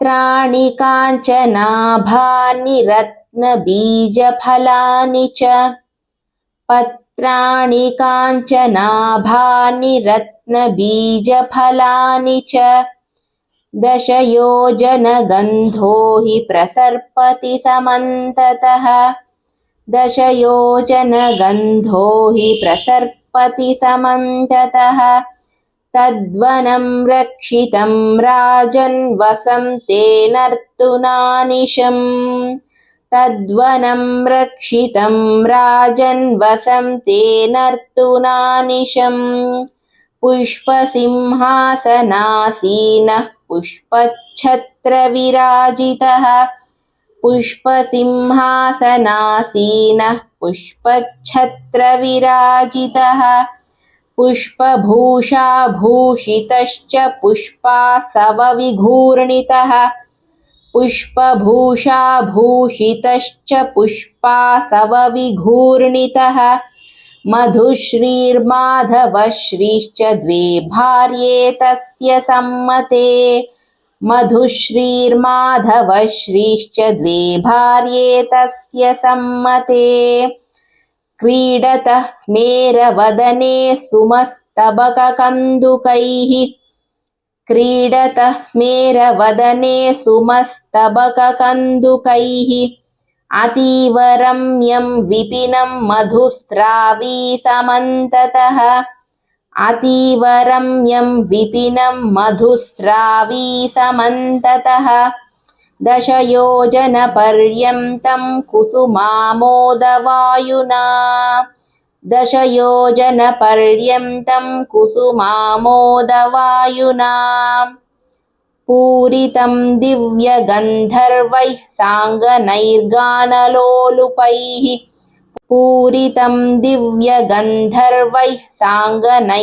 पत्राणि काञ्चनाभानि रत्नबीजफलानि च। पत्राणि काञ्चनाभानि रत्नबीजफलानि च। दशयोजनगन्धो हि प्रसर्पति समन्ततः। दशयोजनगन्धो हि प्रसर्पति समन्ततः तद्वनं रक्षितं राजन् वसन्ते नर्तुनानिशम् तद्वनं रक्षितं राजन् वसन्ते नर्तुनानिशम् पुष्पसिंहासनासीनः पुष्पच्छत्रविराजितः। पुष्पसिंहासनासीनः पुष्पच्छत्रविराजितः पुष्पभूषाभूषितश्च पुष्पासवविघूर्णितः पुष्पभूषाभूषितश्च पुष्पासवविघूर्णितः मधुश्रीर्माधवश्रीश्च द्वे भार्ये तस्य सम्मते। मधुश्रीर्माधवश्रीश्च द्वे भार्ये तस्य सम्मते। क्रीडतः स्मेरवदने सुमस्तबककन्दुकैः क्रीडतः स्मेरवदने सुमस्तबककन्दुकैः अतीव रम्यं विपिनं मधुस्रावी समन्ततः अतीव रम्यं विपिनं मधुस्रावी समन्ततः दशयोजनपर्यन्तं कुसुमामोदवायुना दशयोजनपर्यन्तं कुसुमामोदवायुना पूरितं दिव्यगन्धर्वैः साङ्गनैर्गानलोलुपैः पूरितं दिव्यगन्धर्वैः साङ्गनैर्गानलोलुपैः